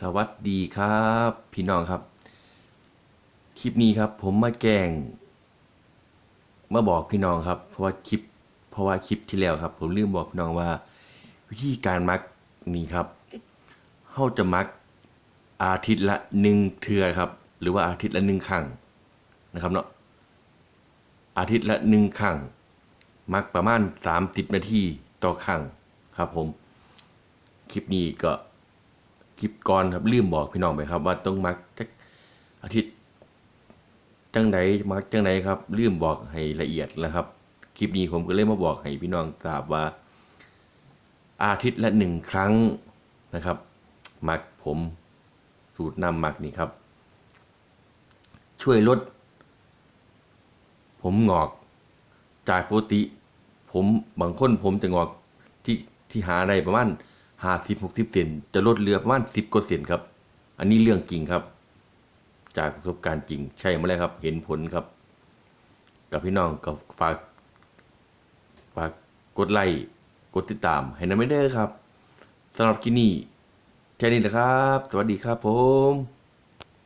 สวัสดีครับ พี่น้องครับ คลิปนี้ครับ ผมมาแกงมาบอกพี่น้องครับ เพราะว่าคลิป เพราะว่าคลิปที่แล้วครับ ผมลืมบอกพี่น้องว่า วิธีการมักนี่ครับเฮาจะมักอาทิตย์ละหนึ่งเทือครับ หรือว่าอาทิตย์ละหนึ่งครั้งนะครับเนาะอาทิตย์ละหนึ่งครั้งมักประมาณสามสิบนาทีต่อครั้งครับผม คลิปนี้ก็ คลิปก่อนครับลืมบอกพี่น้องไปครับ ว่าต้องมักจักอาทิตย์จังใดมักจังใดครับลืมบอกให้ละเอียดแล้วครับ คลิปนี้ผมก็เลยมาบอกให้พี่น้องทราบว่า อาทิตย์ละหนึ่งครั้งนะครับ มักผมสูตรน้ำมักนี่ครับ ช่วยลด ผมงอกจากปกติ ผมบางคนผมจะงอกที่ที่หาได้ประมาณ ห้าสิบหกสิบเซนจะลดเหลือประมาณสิบกว่าเซนครับ อันนี้เรื่องจริงครับ จากประสบการณ์จริงใช่มาแล้วครับ เห็นผลครับ กับพี่น้องก็ฝากฝากกดไลค์กดติดตามให้นะไม่ได้ครับสำหรับกินนี่แค่นี้แหละครับ สวัสดีครับผม